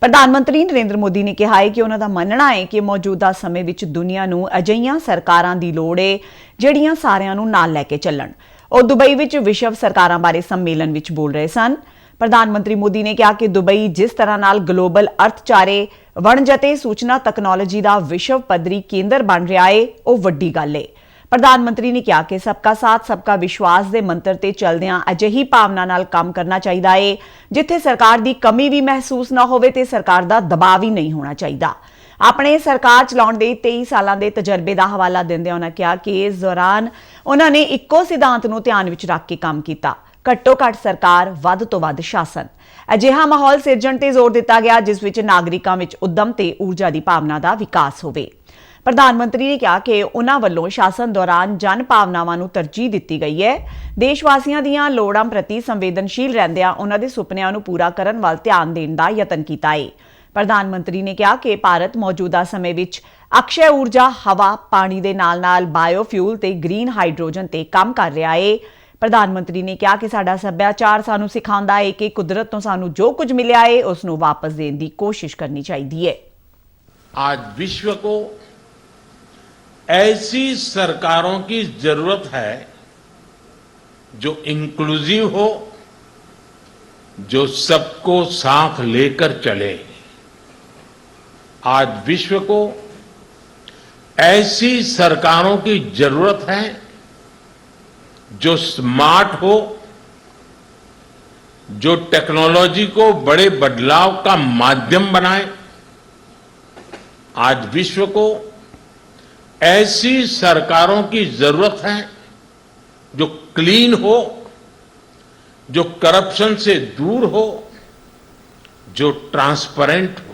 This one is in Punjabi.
ਪ੍ਰਧਾਨ ਮੰਤਰੀ ਨਰਿੰਦਰ ਮੋਦੀ ਨੇ ਕਿਹਾ ਹੈ ਕਿ ਉਹਨਾਂ ਦਾ ਮੰਨਣਾ ਹੈ ਕਿ ਮੌਜੂਦਾ ਸਮੇਂ ਵਿੱਚ ਦੁਨੀਆ ਨੂੰ ਅਜਿਹੀਆਂ ਸਰਕਾਰਾਂ ਦੀ ਲੋੜ ਹੈ ਜਿਹੜੀਆਂ ਸਾਰਿਆਂ ਨੂੰ ਨਾਲ ਲੈ ਕੇ ਚੱਲਣ। ਉਹ ਦੁਬਈ ਵਿੱਚ ਵਿਸ਼ਵ ਸਰਕਾਰਾਂ ਬਾਰੇ ਸੰਮੇਲਨ ਵਿੱਚ ਬੋਲ ਰਹੇ ਸਨ। ਪ੍ਰਧਾਨ ਮੰਤਰੀ ਮੋਦੀ ਨੇ ਕਿਹਾ ਕਿ ਦੁਬਈ ਜਿਸ ਤਰ੍ਹਾਂ ਨਾਲ ਗਲੋਬਲ ਅਰਥਚਾਰੇ, ਵਣਜ ਅਤੇ ਸੂਚਨਾ ਤਕਨਾਲੋਜੀ ਦਾ ਵਿਸ਼ਵ ਪੱਧਰੀ ਕੇਂਦਰ ਬਣ ਰਿਹਾ ਹੈ ਉਹ ਵੱਡੀ ਗੱਲ ਹੈ ਪ੍ਰਧਾਨ ਮੰਤਰੀ ਨੇ ਕਿਹਾ ਕਿ ਸਭ ਸਬਕਾ ਸਾਥ ਸਭ ਸਬਕਾ ਵਿਸ਼ਵਾਸ ਦੇ ਮੰਤਰ ਤੇ ਚੱਲਦਿਆਂ ਅਜਿਹੀ ਭਾਵਨਾ ਨਾਲ ਕੰਮ ਕਰਨਾ ਚਾਹੀਦਾ ਏ। ਜਿੱਥੇ ਸਰਕਾਰ ਦੀ ਕਮੀ ਵੀ ਮਹਿਸੂਸ ਨਾ ਹੋਵੇ ਤੇ ਸਰਕਾਰ ਦਾ ਦਬਾਅ ਵੀ ਨਹੀਂ ਹੋਣਾ ਚਾਹੀਦਾ। ਆਪਣੇ ਸਰਕਾਰ ਚਲਾਉਣ ਦੇ 23 ਸਾਲਾਂ ਦੇ ਤਜਰਬੇ ਦਾ ਹਵਾਲਾ ਦਿੰਦਿਆਂ ਉਹਨਾਂ ਕਿਹਾ ਕਿ ਇਸ ਦੌਰਾਨ ਉਹਨਾਂ ਨੇ ਇੱਕੋ ਸਿਧਾਂਤ ਨੂੰ ਧਿਆਨ ਵਿੱਚ ਰੱਖ ਕੇ ਕੰਮ ਕੀਤਾ। ਘੱਟੋ ਘੱਟ ਸਰਕਾਰ, ਵੱਧ ਤੋਂ ਵੱਧ ਸ਼ਾਸਨ। ਅਜਿਹਾ ਮਾਹੌਲ ਸਿਰਜਣ ਤੇ ਜ਼ੋਰ ਦਿੱਤਾ ਗਿਆ, ਜਿਸ ਵਿੱਚ ਨਾਗਰਿਕਾਂ ਵਿੱਚ ਉਦਮ ਤੇ ਊਰਜਾ ਦੀ ਭਾਵਨਾ ਦਾ ਵਿਕਾਸ ਹੋਵੇ। ਪ੍ਰਧਾਨ ਮੰਤਰੀ ਨੇ ਕਿਹਾ ਕਿ ਉਹਨਾਂ ਵੱਲੋਂ ਸ਼ਾਸਨ ਦੌਰਾਨ ਜਨ ਭਾਵਨਾਵਾਂ ਨੂੰ ਤਰਜੀਹ ਦਿੱਤੀ ਗਈ ਹੈ ਦੇਸ਼ ਵਾਸੀਆਂ ਦੀਆਂ ਲੋੜਾਂ ਪ੍ਰਤੀ ਸੰਵੇਦਨਸ਼ੀਲ ਰਹਿੰਦਿਆਂ ਉਹਨਾਂ ਦੇ ਸੁਪਨਿਆਂ ਨੂੰ ਪੂਰਾ ਕਰਨ ਵੱਲ ਧਿਆਨ ਦੇਣ ਦਾ ਯਤਨ ਕੀਤਾ ਹੈ ਪ੍ਰਧਾਨ ਮੰਤਰੀ ਨੇ ਕਿਹਾ ਕਿ ਭਾਰਤ ਮੌਜੂਦਾ ਸਮੇਂ ਵਿੱਚ ਅਕਸ਼ੈ ਊਰਜਾ ਹਵਾ ਪਾਣੀ ਦੇ ਨਾਲ-ਨਾਲ ਬਾਇਓਫਿਊਲ ਤੇ ਗ੍ਰੀਨ ਹਾਈਡਰੋਜਨ ਤੇ ਕੰਮ ਕਰ ਰਿਹਾ ਹੈ ਪ੍ਰਧਾਨ ਮੰਤਰੀ ਨੇ ਕਿਹਾ ਕਿ ਸਾਡਾ ਸੱਭਿਆਚਾਰ ਸਾਨੂੰ ਸਿਖਾਉਂਦਾ ਹੈ ਕਿ ਕੁਦਰਤ ਤੋਂ ਸਾਨੂੰ ਜੋ ਕੁਝ ਮਿਲਿਆ ਹੈ ਉਸ ਨੂੰ ਵਾਪਸ ਦੇਣ ਦੀ ਕੋਸ਼ਿਸ਼ ਕਰਨੀ ਚਾਹੀਦੀ ਹੈ आज विश्व को ऐसी सरकारों की ज़रूरत है जो इंक्लूसिव हो, जो सबको साथ लेकर चले। आज विश्व को ऐसी सरकारों की ज़रूरत है जो स्मार्ट हो, जो टेक्नोलॉजी को बड़े बदलाव का माध्यम बनाए। आज विश्व को ऐसी सरकारों की ज़रूरत है जो क्लीन हो, जो करप्शन से दूर हो, जो ट्रांसपेरेंट हो